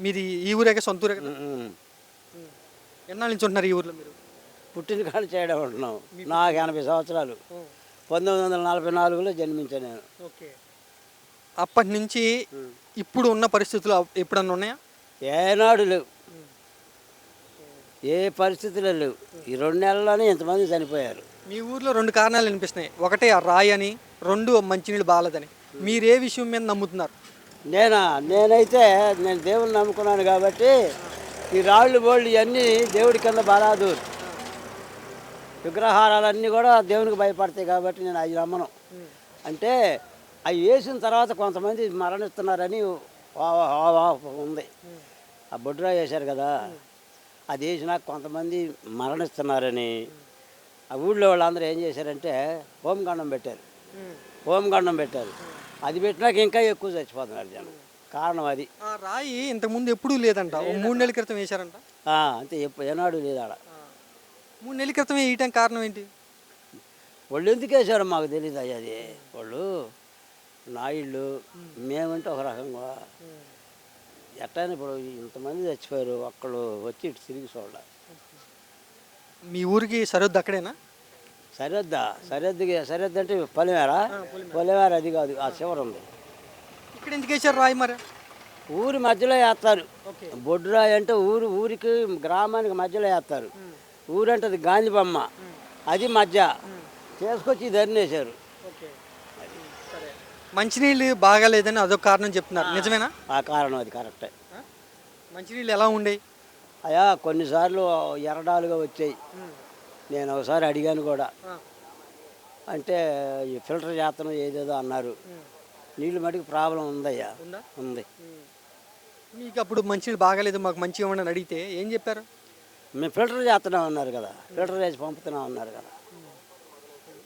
మీది ఈ ఊరేగా సొంత ఊరే కదా. ఎన్నాళ్ళ నుంచి ఉంటున్నారు ఈ ఊర్లో మీరు? పుట్టిన కాడ చేయడం ఉంటున్నాం. నాకు ఎనభై సంవత్సరాలు. పంతొమ్మిది వందల నలభై నాలుగులో జన్మించాను నేను. ఓకే. అప్పటి నుంచి ఇప్పుడు ఉన్న పరిస్థితులు ఎప్పుడన్నా ఉన్నాయా? ఏనాడు లేవు. ఏ పరిస్థితుల్లో లేవు. ఈ రెండు నెలల్లోనే ఇంతమంది చనిపోయారు. మీ ఊర్లో రెండు కారణాలు వినిపిస్తున్నాయి. ఒకటే ఆ రాయి అని రెండు మంచినీళ్ళు బాగాలేదని. మీరు ఏ విషయం మీద నమ్ముతున్నారు. నేనా? నేనైతే నేను దేవుని నమ్ముకున్నాను కాబట్టి ఈ రాళ్ళు బోళ్ళు ఇవన్నీ దేవుడి కింద బలాదూరు. విగ్రహారాలన్నీ కూడా దేవునికి భయపడతాయి కాబట్టి నేను అవి నమ్మను. అంటే అవి వేసిన తర్వాత కొంతమంది మరణిస్తున్నారని ఉంది. ఆ బొడ్రా వేశారు కదా. అది వేసినాక కొంతమంది మరణిస్తున్నారని ఆ ఊళ్ళో వాళ్ళందరూ ఏం చేశారంటే హోమగండం పెట్టారు. హోమగండం పెట్టారు. అది పెట్టినాక ఇంకా ఎక్కువ చచ్చిపోతున్నారు జనం. కారణం అది. ఆ రాయి ఇంతకుముందు ఎప్పుడూ లేదంట. ఓ మూడు నెలల క్రితం వేశారంట? ఆ, అంతే. ఏనాడు లేదు ఆడ. మూడు నెలల క్రితం వేయటం కారణం ఏంటి? వాళ్ళు ఎందుకు వేసారో మాకు తెలియదు అయ్యా అది. వాళ్ళు నాయుళ్ళు మేమంటే ఒక రకంగా ఎట్టయినా ఇప్పుడు ఇంతమంది చచ్చిపోయారు ఒక్కళ్ళు వచ్చి ఇటు తిరిగి చూడాలి. మీ ఊరికి సరిహద్దు అక్కడేనా? సరిహద్దా సరిహద్దుకి సరిహద్దు అంటే పొలిమేరా? పొలిమేర. అది కాదు ఆ చివర ఉంది. ఇక్కడ ఎందుకు వేశారు రాయి మరి? ఊరి మధ్యలో వేస్తారు. ఓకే. బొడ్డురాయి అంటే ఊరు ఊరికి గ్రామానికి మధ్యలో వేస్తారు. ఊరంటే అది గాంధీ బొమ్మ. అది మధ్య. చేసుకొచ్చి ఓకే. సరే. మంచినీళ్ళు బాగాలేదని అదొక కారణం చెప్తున్నారు. నిజమేనా? ఆ కారణం అది కరెక్టే? మంచినీళ్ళు ఎలా ఉండేవి అయ్యా కొన్నిసార్లు ఎరడాలుగా వచ్చాయి. నేను ఒకసారి అడిగాను కూడా. అంటే ఈ ఫిల్టర్ చేతనం ఏదేదో అన్నారు. నీళ్ళు మటుకు ప్రాబ్లం ఉందయ్యా. ఉందా? మీకు అప్పుడు మంచినీళ్ళు బాగాలేదు మాకు మంచిగా ఇవ్వండి అడిగితే ఏం చెప్పారు? మేము ఫిల్టర్ చేస్తున్నాం అన్నారు కదా. ఫిల్టర్ చేసి పంపుతున్నాం అన్నారు కదా.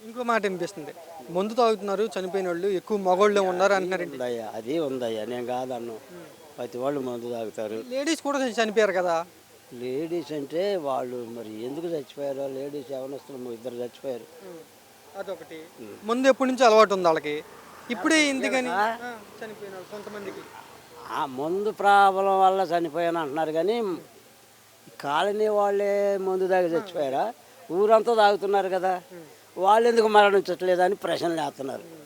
ఇంకో మాట వినిపిస్తుంది. మందు తాగుతున్నారు చనిపోయిన వాళ్ళు ఎక్కువ మగవాళ్ళు ఉన్నారు అంటున్నారండి ఉందయ్యా అది ఉందయ్యా నేను కాదన్ను. ప్రతి వాళ్ళు మందు తాగుతారు. లేడీస్ కూడా చనిపోయారు కదా. లేడీస్ అంటే వాళ్ళు మరి ఎందుకు చచ్చిపోయారో లేడీస్ యవనస్తులు ఇద్దరు చచ్చిపోయారు. అదొకటి. ముందు ఎప్పటి నుంచి అలవాటు ఉంది వాళ్ళకి. ఇప్పుడే ఎందుకని ఆ, చనిపోయిన వాళ్ళు కొంతమందికి. ఆ మందు ప్రాబ్లం వల్ల చనిపోయాను అంటున్నారు కానీ కాలనీ వాళ్ళే మందు తాగి చచ్చిపోయారా? ఊరంతా తాగుతున్నారు కదా. వాళ్ళు ఎందుకు మరణించట్లేదు అని ప్రశ్నలు వేస్తున్నారు.